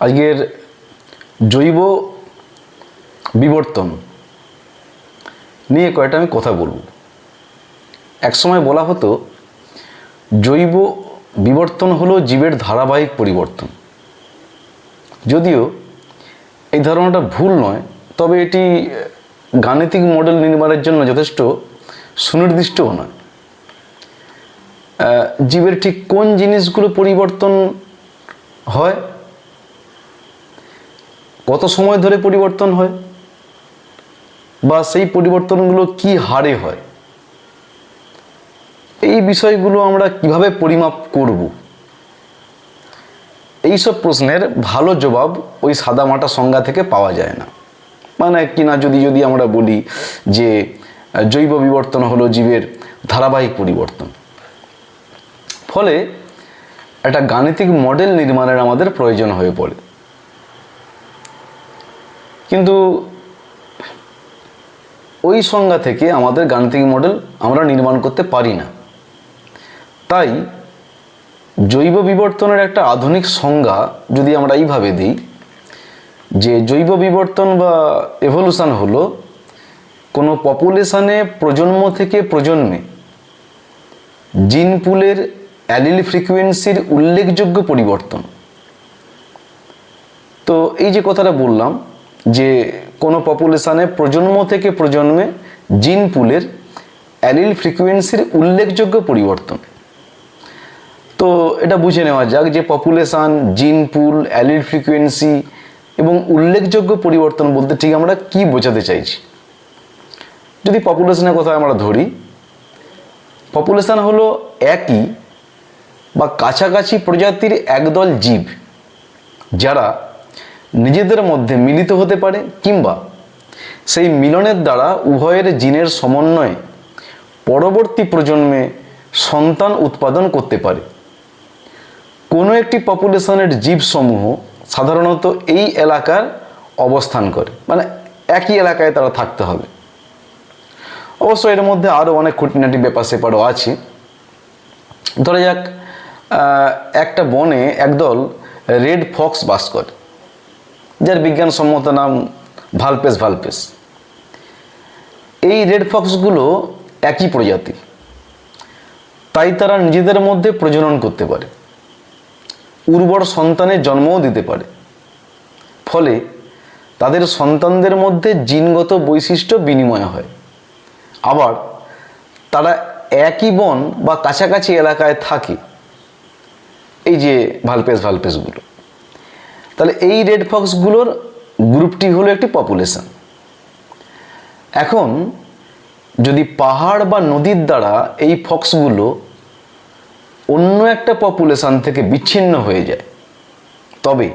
আজকের জৈব বিবর্তন নিয়ে কয়েকটা আমি কথা বলব। একসময় বলা হতো, জৈব বিবর্তন হলো জীবের ধারাবাহিক পরিবর্তন। যদিও এই ধারণাটা ভুল নয়, তবে এটি গাণিতিক মডেল নির্মাণের জন্য যথেষ্ট সুনির্দিষ্টও নয়। জীবের ঠিক কোন জিনিসগুলো পরিবর্তন হয়? কত সময় ধরে পরিবর্তন হয়? বা সেই পরিবর্তনগুলো কি হারে হয়? এই বিষয়গুলো আমরা কীভাবে পরিমাপ করব? এইসব প্রশ্নের ভালো জবাব ওই সাদামাটা সংজ্ঞা থেকে পাওয়া যায় না। মানে কিনা যদি যদি আমরা বলি যে জৈব বিবর্তন হলো জীবের ধারাবাহিক পরিবর্তন। ফলে একটা গাণিতিক মডেল নির্মাণের আমাদের প্রয়োজন হয়ে পড়ে। কিন্তু ওই সংজ্ঞা থেকে আমাদের গাণিতিক মডেল আমরা নির্মাণ করতে পারি না। তাই জৈব বিবর্তনের একটা আধুনিক সংজ্ঞা যদি আমরা এইভাবে দিই, যে জৈব বিবর্তন বা এভলিউশন হলো কোনো পপুলেশনে প্রজন্ম থেকে প্রজন্মে জিন পুলের অ্যালিল ফ্রিকুয়েন্সির উল্লেখযোগ্য পরিবর্তন। তো এই যে কথাটা বললাম যে কোনো পপুলেশনে প্রজন্ম থেকে প্রজন্মে জিন পুলের অ্যালিল ফ্রিকুয়েন্সির উল্লেখযোগ্য পরিবর্তন। তো এটা বুঝে নেওয়া যাক যে পপুলেশান জিন পুল অ্যালিল ফ্রিকুয়েন্সি এবং উল্লেখযোগ্য পরিবর্তন বলতে ঠিক আমরা কি বোঝাতে চাইছি? যদি পপুলেশনের কথা আমরা ধরি পপুলেশান হলো একই বা কাছাকাছি প্রজাতির একদল জীব যারা নিজেদের মধ্যে মিলিত হতে পারে কিংবা সেই মিলনের দ্বারা উভয়ের জিনের সমন্বয়ে পরবর্তী প্রজন্মে সন্তান উৎপাদন করতে পারে। কোনো একটি পপুলেশনের জীবসমূহ সাধারণত এই এলাকার অবস্থান করে মানে একই এলাকায় তারা থাকতে হবে। অবশ্য এর মধ্যে আরও অনেক খুঁটিনাটি ব্যাপার সেপারও আছে। ধরা যাক একটা বনে একদল রেড ফক্স বাস করে। যার বিজ্ঞানসম্মত নাম ভালপেস ভালপেস। এই রেড ফক্সগুলো একই প্রজাতি। তাই তারা নিজেদের মধ্যে প্রজনন করতে পারে। উর্বর সন্তানের জন্মও দিতে পারে। ফলে তাদের সন্তানদের মধ্যে জিনগত বৈশিষ্ট্য বিনিময় হয়। আবার তারা একই বন বা কাছাকাছি এলাকায় থাকে। এই যে ভালপেস ভালপেসগুলো। তাহলে এই রেড ফক্সগুলোর গ্রুপটি হলো একটি পপুলেশন এখন যদি পাহাড় বা নদীর দ্বারা এই ফক্সগুলো অন্য একটা পপুলেশন থেকে বিচ্ছিন্ন হয়ে যায়, তবে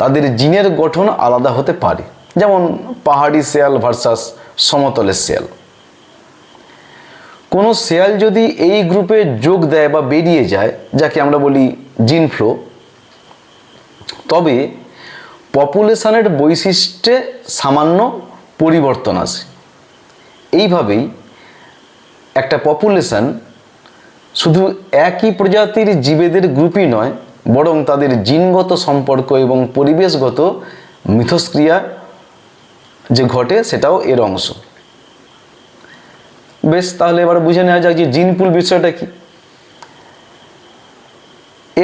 তাদের জিনের গঠন আলাদা হতে পারে। যেমন পাহাড়ি শেয়াল ভার্সাস সমতলের শেয়াল। কোনো শেয়াল যদি এই গ্রুপে যোগ দেয় বা বেরিয়ে যায়, যাকে আমরা বলি জিন ফ্লো তবে পপুলেশনের বৈশিষ্ট্যে সামান্য পরিবর্তন আসে এইভাবেই একটা পপুলেশন শুধু একই প্রজাতির জীবেদের গ্রুপই নয়, বরং তাদের জিনগত সম্পর্ক এবং পরিবেশগত মিথস্ক্রিয়া যে ঘটে সেটাও এর অংশ। বেশ, তাহলে এবার বুঝে নেওয়া যাক যে জিনপুল বিষয়টা কি।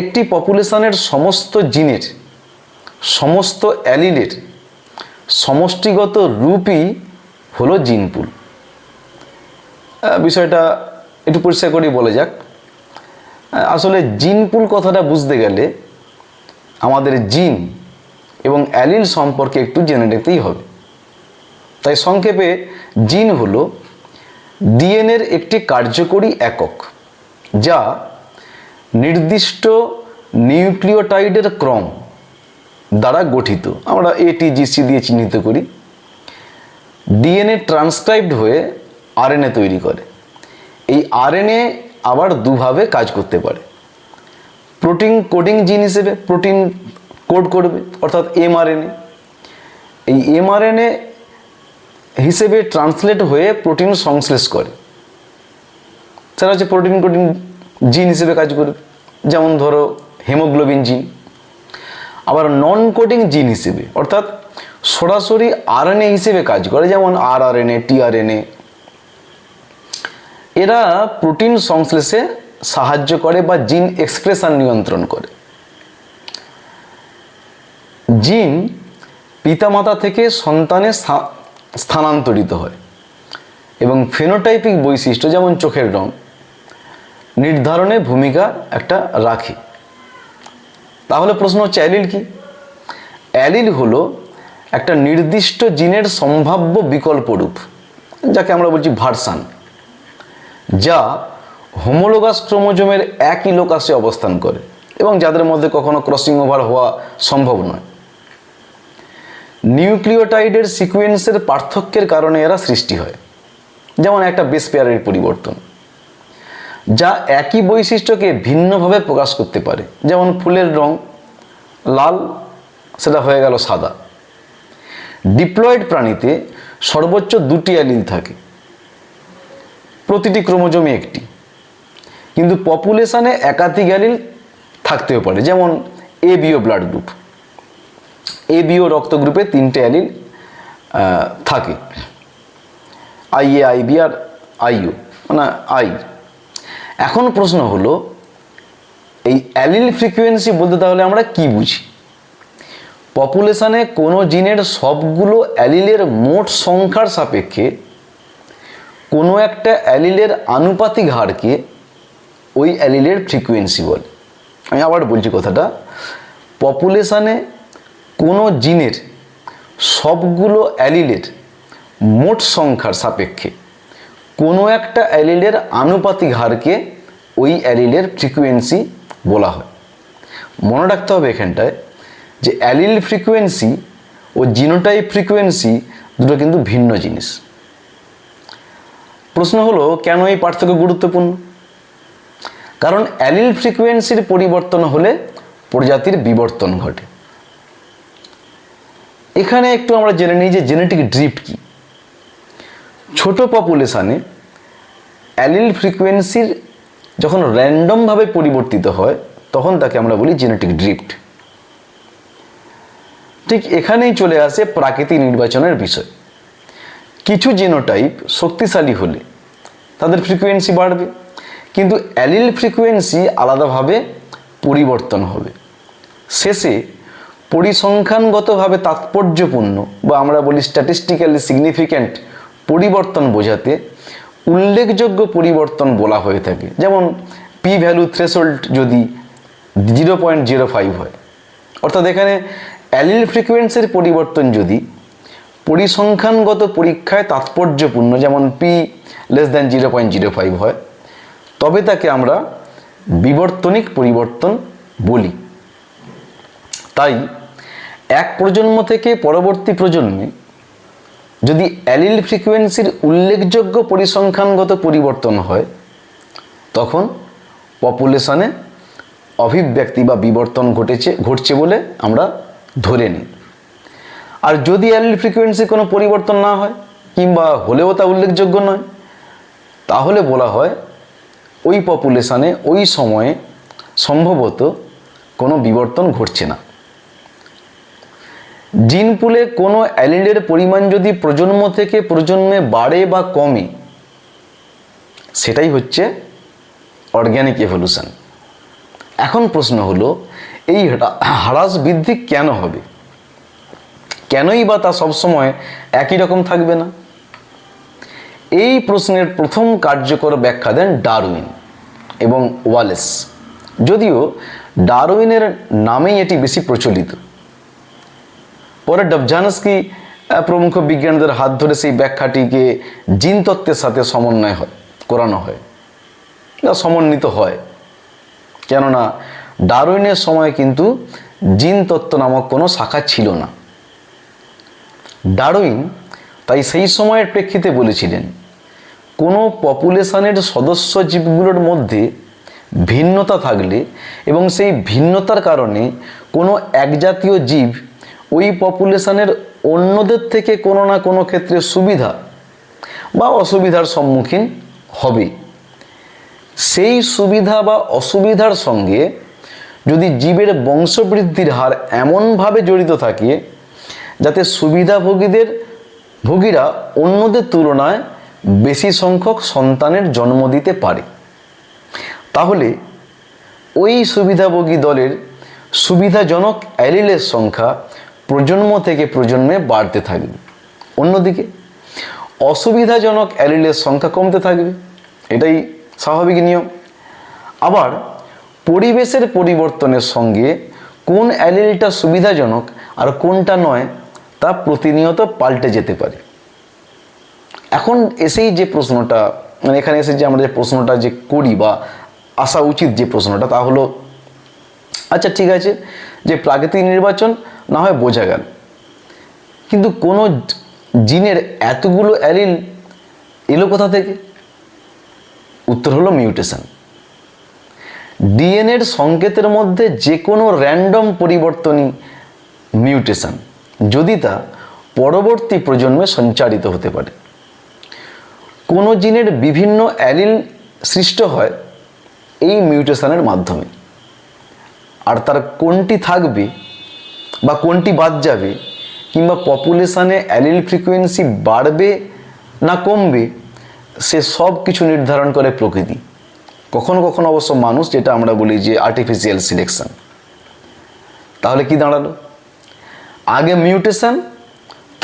একটি পপুলেশনের সমস্ত জিনের, সমস্ত অ্যালিলের সমষ্টিগত রূপই হলো জিনপুল। বিষয়টা একটু পরিষ্কার করেই বলে যাক। আসলে জিনপুল কথাটা বুঝতে গেলে আমাদের জিন এবং অ্যালিল সম্পর্কে একটু জেনে নিতেই হবে। তাই সংক্ষেপে, জিন হলো ডিএনএর একটি কার্যকরী একক, যা নির্দিষ্ট নিউক্লিওটাইডের ক্রম দ্বারা গঠিত। আমরা এটিজিসি দিয়ে চিহ্নিত করি। ডিএনএ ট্রান্সক্রাইবড হয়ে আরএনএ তৈরি করে। এই আরএনএ আবার দুভাবে কাজ করতে পারে। প্রোটিন কোডিং জিন হিসেবে প্রোটিন কোড করবে, অর্থাৎ এমআরএনএ এই এমআরএনএ হিসেবে ট্রান্সলেট হয়ে প্রোটিন সংশ্লেষ করে। সেটা হচ্ছে প্রোটিন কোডিং জিন হিসেবে কাজ করবে যেমন ধরো হেমোগ্লোবিন জিন। আবার নন কোডিং জিন হিসেবে, অর্থাৎ সরাসরি আরএনএ হিসেবে কাজ করে, যেমন আর আরএনএ টিআরএনএ এরা প্রোটিন সংশ্লেষে সাহায্য করে বা জিন এক্সপ্রেশন নিয়ন্ত্রণ করে। জিন পিতামাতা থেকে সন্তানে স্থানান্তরিত হয়। এবং ফেনোটাইপিক বৈশিষ্ট্য, যেমন চোখের রং নির্ধারণে ভূমিকা একটা রাখে। তাহলে প্রশ্ন হচ্ছে অ্যালিল কি? অ্যালিল হলো একটা নির্দিষ্ট জিনের সম্ভাব্য বিকল্প রূপ, যাকে আমরা বলছি ভার্সান, যা হোমোলোগাস ক্রোমোজোমের একই লোকাসে অবস্থান করে এবং যাদের মধ্যে কখনো ক্রসিং ওভার হওয়া সম্ভব নয়। নিউক্লিওটাইডের সিকোয়েন্সের পার্থক্যের কারণে এরা সৃষ্টি হয়। যেমন একটা বেস পেয়ারের পরিবর্তন। যা একই বৈশিষ্ট্যকে ভিন্নভাবে প্রকাশ করতে পারে। যেমন ফুলের রং লাল, সেটা হয়ে গেল সাদা। ডিপ্লয়েড প্রাণীতে সর্বোচ্চ দুটি অ্যালিল থাকে। প্রতিটি ক্রোমোজোমে একটি। কিন্তু পপুলেশনে একাধিক অ্যালিল থাকতেও পারে। যেমন A B O blood group. A B O রক্ত গ্রুপে তিনটে অ্যালিল থাকে। আই এ আই বি আর আইও মানে আই। এখন প্রশ্ন হলো, এই অ্যালিল ফ্রিকোয়েন্সি বলতে তাহলে আমরা কি বুঝি? পপুলেশনে কোনো জিনের সবগুলো অ্যালিলের মোট সংখ্যার সাপেক্ষে কোনো একটা অ্যালিলের আনুপাতিক হারকে ওই অ্যালিলের ফ্রিকোয়েন্সি বলে। আমি আবার বলছি কথাটা, পপুলেশনে কোনো জিনের সবগুলো অ্যালিলের মোট সংখ্যার সাপেক্ষে কোনো একটা অ্যালিলের আনুপাতিক হারকে ওই অ্যালিলের ফ্রিকোয়েন্সি বলা হয়। মনে রাখতে হবে এখানটায় যে অ্যালিল ফ্রিকোয়েন্সি ও জিনোটাইপ ফ্রিকোয়েন্সি দুটো কিন্তু ভিন্ন জিনিস। প্রশ্ন হলো, কেন এই পার্থক্য গুরুত্বপূর্ণ? কারণ অ্যালিল ফ্রিকোয়েন্সির পরিবর্তন হলে প্রজাতির বিবর্তন ঘটে। এখানে একটু আমরা জেনে নিই যে জেনেটিক ড্রিফট কি। ছোট পপুলেশানে অ্যালিল ফ্রিকোয়েন্সির যখন র্যান্ডমভাবে পরিবর্তিত হয়, তখন তাকে আমরা বলি জেনেটিক ড্রিফট ঠিক এখানেই চলে আসে প্রাকৃতিক নির্বাচনের বিষয়। কিছু জিনোটাইপ শক্তিশালী হলে তাদের ফ্রিকোয়েন্সি বাড়বে, কিন্তু অ্যালিল ফ্রিকোয়েন্সি আলাদাভাবে পরিবর্তন হবে। শেষে পরিসংখ্যানগতভাবে তাৎপর্যপূর্ণ বা আমরা বলি স্ট্যাটিস্টিক্যালি সিগনিফিক্যান্ট পরিবর্তন বোঝাতে উল্লেখযোগ্য পরিবর্তন বলা হয়ে থাকে। যেমন পি ভ্যালু থ্রেশোল্ড যদি জিরো পয়েন্ট জিরো ফাইভ হয়, অর্থাৎ এখানে অ্যালিল ফ্রিকোয়েন্সির পরিবর্তন যদি পরিসংখ্যানগত পরীক্ষায় তাৎপর্যপূর্ণ, যেমন P less than zero point zero five হয়, তবে তাকে আমরা বিবর্তনিক পরিবর্তন বলি। তাই এক প্রজন্ম থেকে পরবর্তী প্রজন্মে যদি অ্যালিল ফ্রিকোয়েন্সির উল্লেখযোগ্য পরিসংখ্যানগত পরিবর্তন হয়, তখন পপুলেশনে অভিব্যক্তি বা বিবর্তন ঘটেছে, ঘটছে বলে আমরা ধরে নিই। আর যদি অ্যালিল ফ্রিকোয়েন্সি কোনো পরিবর্তন না হয়, কিংবা হলেও তা উল্লেখযোগ্য নয়, তাহলে বলা হয় ওই পপুলেশনে ওই সময়ে সম্ভবত কোনো বিবর্তন ঘটছে না। জিন পুলে কোনো অ্যালিলের পরিমাণ যদি প্রজন্ম থেকে প্রজন্মে বাড়ে বা কমে, সেটাই হচ্ছে অর্গ্যানিক এভলিউশন এখন প্রশ্ন হলো, এই হ্রা- হ্রাস বৃদ্ধি কেন হবে? কেনই বা তা সবসময় একই রকম থাকবে না? এই প্রশ্নের প্রথম কার্যকর ব্যাখ্যা দেন ডারউইন এবং ওয়ালেস। যদিও ডারউইনের নামেই এটি বেশি প্রচলিত। পরে ডবজানস্কি প্রমুখ বিজ্ঞানীদের হাত ধরে সেই ব্যাখ্যাটিকে জিন তত্ত্বের সাথে সমন্বয় হয়, করানো হয়। বা সমন্বিত হয়। কেননা, ডারউইনের সময় কিন্তু জিন তত্ত্ব নামক কোনো শাখা ছিল না। ডারউইন তাই সেই সময়ের প্রেক্ষিতে বলেছিলেন, কোনো পপুলেশনের সদস্য জীবগুলোর মধ্যে ভিন্নতা থাকলে এবং সেই ভিন্নতার কারণে কোনো একজাতীয় জীব ওই পপুলেশনের অন্যদের থেকে কোনো না কোনো ক্ষেত্রে সুবিধা বা অসুবিধার সম্মুখীন হবে সেই সুবিধা বা অসুবিধার সঙ্গে যদি জীবের বংশবৃদ্ধির হার এমনভাবে জড়িত থাকে, যাতে সুবিধাভোগীদের, ভোগীরা অন্যদের তুলনায় বেশি সংখ্যক সন্তানের জন্ম দিতে পারে। তাহলে ওই সুবিধাভোগী দলের সুবিধাজনক অ্যালিলের সংখ্যা প্রজন্ম থেকে প্রজন্মে বাড়তে থাকবে। অন্যদিকে, অসুবিধাজনক অ্যালিলের সংখ্যা কমতে থাকবে, এটাই স্বাভাবিক নিয়ম। আবার, পরিবেশের পরিবর্তনের সঙ্গে কোন অ্যালিলটা সুবিধাজনক আর কোনটা নয় তা প্রতিনিয়ত পাল্টে যেতে পারে। এখন এসেই যে প্রশ্নটা মানে এখানে এসে যে আমরা যে প্রশ্নটা যে করি বা আসা উচিত যে প্রশ্নটা তা হলো আচ্ছা ঠিক আছে যে প্রাকৃতিক নির্বাচন না হয় বোঝা গেল। কিন্তু কোনো জিনের এতগুলো অ্যালিল এলো কোথা থেকে? উত্তর হলো মিউটেশন। ডিএনএর সংকেতের মধ্যে যে কোনো র্যান্ডম পরিবর্তনই মিউটেশন, যদি তা পরবর্তী প্রজন্মে সঞ্চারিত হতে পারে। কোনো জিনের বিভিন্ন অ্যালিল সৃষ্ট হয় এই মিউটেশনের মাধ্যমে। আর তার কোনটি থাকবে বা কোনটি বাদ যাবে কিংবা পপুলেশানে অ্যালিল ফ্রিকোয়েন্সি বাড়বে না কমবে, সে সব কিছু নির্ধারণ করে প্রকৃতি। কখনো কখনো অবশ্য মানুষ যেটা আমরা বলি যে আর্টিফিশিয়াল সিলেকশন তাহলে কি দাঁড়াল? আগে মিউটেশন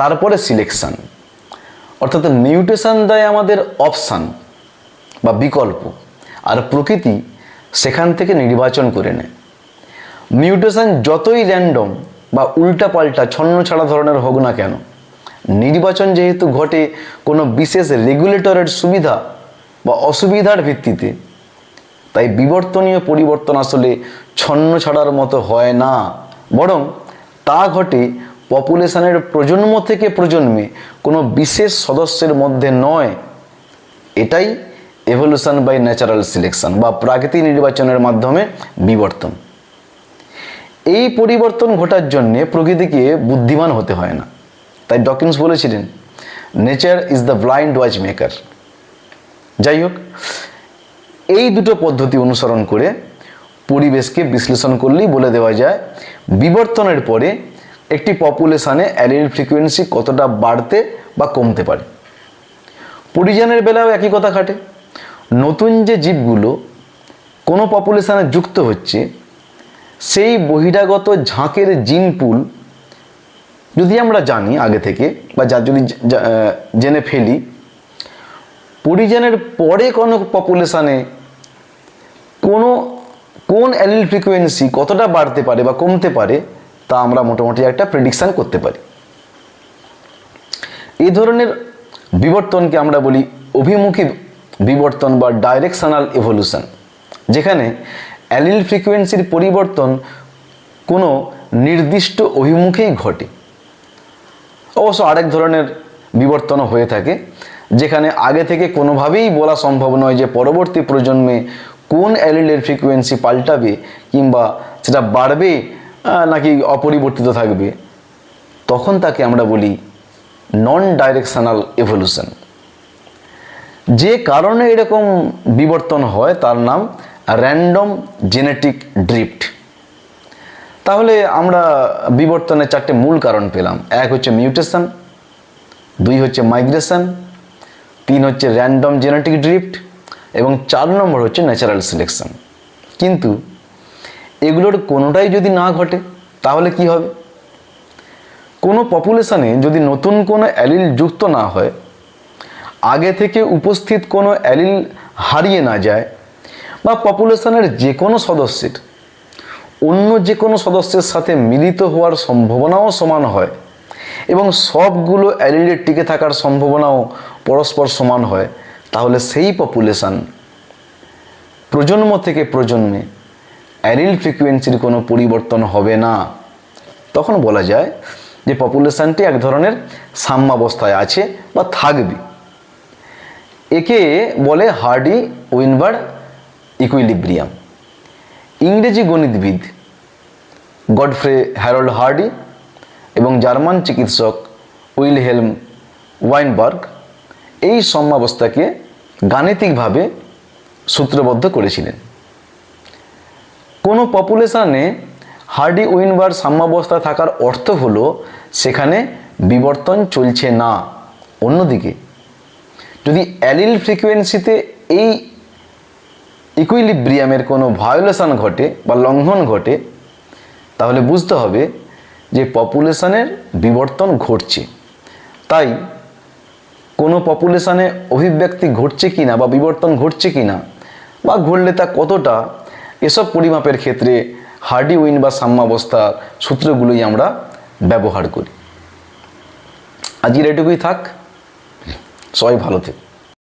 তারপরে সিলেকশন অর্থাৎ মিউটেশন দেয় আমাদের অপশান বা বিকল্প, আর প্রকৃতি সেখান থেকে নির্বাচন করে নেয়। মিউটেশন যতই র্যান্ডম বা উল্টাপাল্টা ছন্ন ছাড়া ধরনের হোক না কেন, নির্বাচন যেহেতু ঘটে কোনো বিশেষ রেগুলেটরের সুবিধা বা অসুবিধার ভিত্তিতে, তাই বিবর্তনীয় পরিবর্তন আসলে ছন্ন ছাড়ার মতো হয় না। বরং তা ঘটে পপুলেশনের প্রজন্ম থেকে প্রজন্মে, কোনো বিশেষ সদস্যের মধ্যে নয়। এটাই এভলিউশন বাই ন্যাচারাল সিলেকশন বা প্রাকৃতিক নির্বাচনের মাধ্যমে বিবর্তন। এই পরিবর্তন ঘটার জন্যে প্রকৃতিকে বুদ্ধিমান হতে হয় না। তাই ডকিন্স বলেছিলেন nature is the blind watchmaker যাই হোক, এই দুটো পদ্ধতি অনুসরণ করে পরিবেশকে বিশ্লেষণ করলেই বলে দেওয়া যায়, বিবর্তনের পরে একটি পপুলেশনে অ্যালিল ফ্রিকোয়েন্সি কতটা বাড়তে বা কমতে পারে। পরিজনের বেলাও একই কথা খাটে নতুন যে জীবগুলো কোনো পপুলেশনে যুক্ত হচ্ছে সেই বহিরাগত ঝাঁকের জিন পুল, যদি আমরা জানি আগে থেকে, বা যা যদি জেনে ফেলি, পরিজনের পরে কোনো পপুলেশানে কোনো, কোন অ্যালিল ফ্রিকোয়েন্সি কতটা বাড়তে পারে বা কমতে পারে, তা আমরা মোটামুটি একটা প্রেডিকশান করতে পারি। এই ধরনের বিবর্তনকে আমরা বলি অভিমুখী বিবর্তন বা ডাইরেকশনাল এভলিউশন যেখানে অ্যালিল ফ্রিকোয়েন্সির পরিবর্তন কোনো নির্দিষ্ট অভিমুখেই ঘটে। অবশ্য আরেক ধরনের বিবর্তনও হয়ে থাকে, যেখানে আগে থেকে কোনোভাবেই বলা সম্ভব নয় যে পরবর্তী প্রজন্মে কোন অ্যালিলের ফ্রিকোয়েন্সি পাল্টাবে কিংবা সেটা বাড়বে নাকি অপরিবর্তিত থাকবে। তখন তাকে আমরা বলি নন ডাইরেকশনাল এভলিউশন যে কারণে এরকম বিবর্তন হয়, তার নাম র্যান্ডম জেনেটিক ড্রিফট তাহলে আমরা বিবর্তনের চারটে মূল কারণ পেলাম। এক হচ্ছে মিউটেশন দুই হচ্ছে মাইগ্রেশন তিন হচ্ছে র্যান্ডম জেনেটিক ড্রিফট এবং চার নম্বর হচ্ছে ন্যাচারাল সিলেকশন কিন্তু এগুলোর কোনোটাই যদি না ঘটে, তাহলে কি হবে? কোনো পপুলেশনে যদি নতুন কোনো অ্যালিল যুক্ত না হয়, আগে থেকে উপস্থিত কোনো অ্যালিল হারিয়ে না যায় বা পপুলেশনের যে কোনো সদস্যের, অন্য যে কোনো সদস্যের সাথে মিলিত হওয়ার সম্ভাবনাও সমান হয় এবং সবগুলো অ্যালিলের টিকে থাকার সম্ভাবনাও পরস্পর সমান হয়, তাহলে সেই পপুলেশান প্রজন্ম থেকে প্রজন্মে অ্যালিল ফ্রিকোয়েন্সির কোনো পরিবর্তন হবে না। তখন বলা যায় যে পপুলেশানটি এক ধরনের সাম্যাবস্থায় আছে বা থাকবে। একে বলে হার্ডি উইনবার্ড ইকুইলিব্রিয়াম ইংরেজি গণিতবিদ গডফ্রে হ্যারল্ড হার্ডি এবং জার্মান চিকিৎসক উইলহেলম ওয়াইনবার্গ এই সাম্যাবস্থাকে গাণিতিকভাবে সূত্রবদ্ধ করেছিলেন। কোনো পপুলেশনে হার্ডি উইনবার সাম্যাবস্থা থাকার অর্থ হলো সেখানে বিবর্তন চলছে না। অন্যদিকে, যদি অ্যালিল ফ্রিকোয়েন্সিতে এই ইকুইলিব্রিয়ামের কোনো ভায়োলেশন ঘটে বা লঙ্ঘন ঘটে, তাহলে বুঝতে হবে যে পপুলেশনের বিবর্তন ঘটছে। তাই কোনো পপুলেশনে অভিব্যক্তি ঘটছে কিনা বা বিবর্তন ঘটছে কিনা বা ঘটলে তা কতটা, এসব পরিমাপের ক্ষেত্রে হার্ডি উইন বা সাম্যাবস্থার সূত্রগুলোই আমরা ব্যবহার করি। আজকের এটুকুই থাক। সবাই ভালো থেকে।